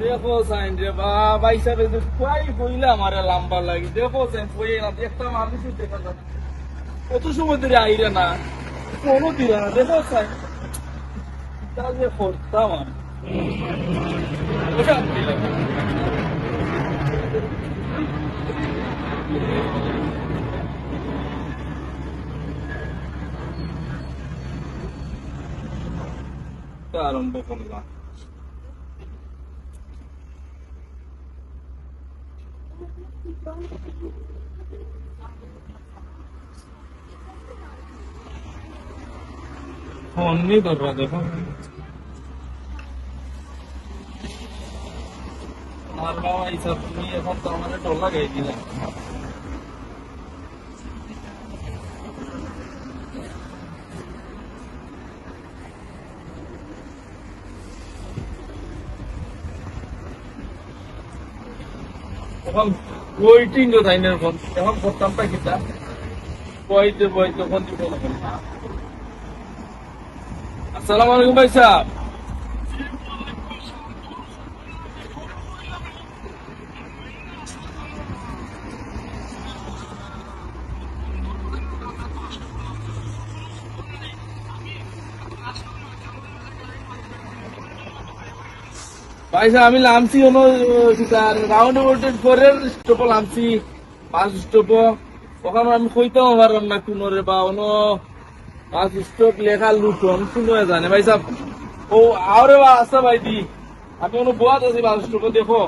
দেখো সাইন রে বাবা হিসাবে যে বইলে আমার লম্বা লাগে দেখো সাইন বইয়ে না একটা মানুষ দেখা যায় কত সময় ধরে আইরে না কোনো দিলে না দেখো সাইন তা যে করতাম আমি লাগে তা আরম্ভ করলাম ফোন নেই দরকার দেখো আমার বাবা এইসব তুমি এখন তো আমাদের টোল লাগাই এখন ওইটিং তো তাই এখন এখন করতামটা কিতা বইতে বই তখন দিব আসসালামু আলাইকুম ভাই সাহেব। আমি নামছি রাউন্ড ভোল্টেজ ফোরের স্টপ বাস স্টপ ওখানে আমি কইতাম পারলাম না কোনোরে বা স্টপ লেখা লুটন জানে। ভাই সাহেব, ও আরে বা আসা ভাই দি। আমি বোয়াত আছি বাস স্টপ দেখো।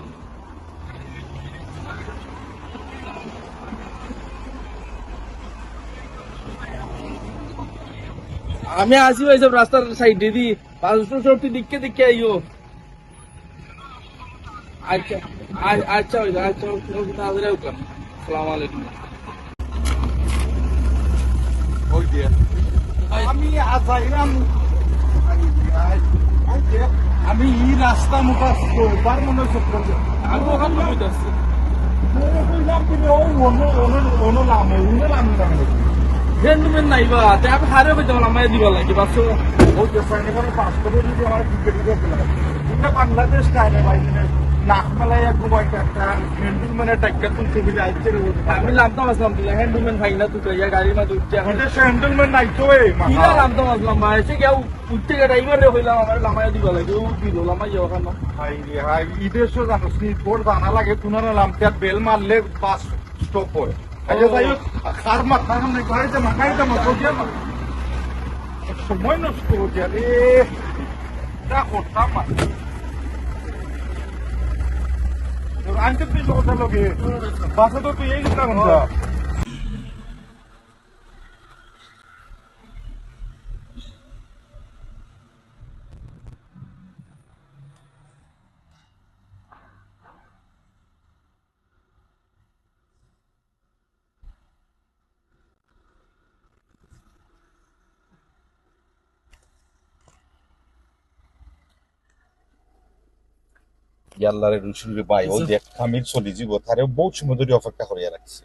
আমি আসি ভাই সাহেব, রাস্তার সাইডে দি। বাস স্টপ দিকে দিকে আইও। আচ্ছা আচ্ছা ভাই আচ্ছা তাড়াতাড়ি উঠলাম সালাম আলাইকুম। ওই দিয়ে আমি আসাইলাম আমি এই রাস্তা মুখা বার মনে হচ্ছে আমি ওখান থেকে বুঝতেছি নাইবা তে আমি হারে হইতে বললাম আমায় দিবা লাগে বাস ও যে সাইনে করে পাসপোর্ট যদি আমার বাংলাদেশ নাক মেলাই এক গোবাইটা একটা হেন্ডুল মানে টাক্কা তুলতে গেলে আইছে রে। আমি নামতাম আসলাম দিলা হেন্ডমেন ভাই না তুই ইয়া গাড়ির মধ্যে উঠছে। এখন এটা সেন্ডলম্যান নাই তো এ কিলা নামতাম আসলাম ভাই? এসে কেউ উঠতে গেলে ড্রাইভার রে হইলাম আমার লামায় দিবা লাগে। ও দিল লামাই যাও ওখানে হাই রে হাই ঈদের সো জানো স্নিপবোর্ড জানা লাগে তুনার লামটা বেল মারলে বাস স্টপ হয়। আচ্ছা তাই খার মাথা সামনে গাড়িতে মাখাইতে মাথা দিয়ে সময় নষ্ট হচ্ছে করতাম তুই এই গেছিলাম ইয়াল্লারে রুশুরে ভাই ও দেখ। খামির চলি যাব তারে বহুত সময় ধরে অপেক্ষা করিয়া রাখছি।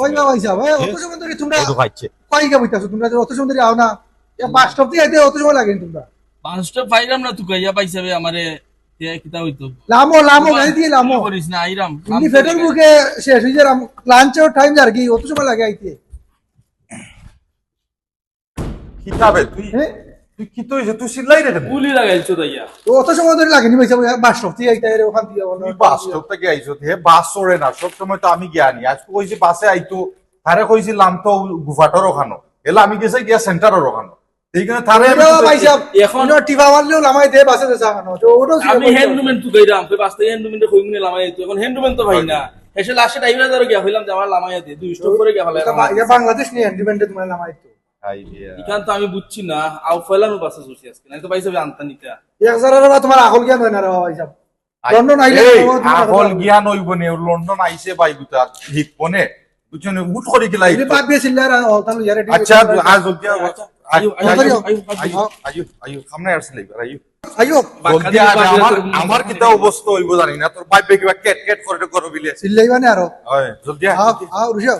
কই না ভাইসা ভাই অত সময় ধরে তোমরা কই গা বইতাছো? তোমরা যে অত সময় ধরে আও না। এ বাস স্টপ দিয়ে আইতে অত সময় লাগে তোমরা। পাঁচটা পাইলাম না তুই ইয়া পাইছে বে আমারে তে কিতা হইতো? লামো লামো গাড়ি দিয়ে লামো। করিস না আইরাম। ইনি ফেটের বুকে শেষ হয়ে যাম লাঞ্চের টাইম যার কি অত সময় লাগে আইতে। কিতাবে তুই? হ্যাঁ? তুই কি তো তুই সিলাই রে গুলি লাগাইছো তাইয়া তো অত সময় ধরে লাগেনি ভাইসা বাস স্টপ দিয়ে আইতে ওখান দিয়ে তুই বাস স্টপ থেকে আইছো হে বাস চড়ে না সব সময় তো আমি জ্ঞানী। আজ কইছি বাসে আইতো তারে কইছিলাম তো গুফাটর ওখানো। এলা আমি গেছে গিয়া সেন্টারের ওখানো। এইখানে তারে এখন- টিভা মারলেও লামাই দে বাসে দে সামানো তো ওটাও ছিল আমি হ্যান্ডমেন তুই গাইরাম তুই বাস্তে হ্যান্ডমেন কই মিনে লামাই তুই এখন হ্যান্ডমেন তো ভাই না। এসে লাস্টে ড্রাইভার ধরে গিয়া হইলাম যে আমার লামাই দে দুই স্টপ করে গিয়া এটা বাংলাদেশ নিয়ে তোমার লামাই তো ইখান তো আমি বুঝছি না। আউ ফেলানো বাসে আজকে না তো পাইছে আনতা নিতা এক হাজারের বা তোমার আকল জ্ঞান হয় না রে লন্ডন আইলে আগল কথা। জ্ঞান হইব নে লন্ডন আইছে বাই গুতা হিপনে বুঝছনে উঠ করে গেলা এটা বাদ দিয়ে চিল্লার তাহলে ইয়ারে আচ্ছা আজ জলদি আয়ু আয়ু, আয়ু আয়ু, আয়ু, আয়ু আয়ু আয়ু সামনে আসলে আয়ু আইও জলদি আয়, আমার আমার কিতা অবস্থা হইব জানি না তোর বাইবে কিবা কেট কেট করে করো বিলে চিল্লাইবানে আরও। হয় জলদি আও আও রুশাও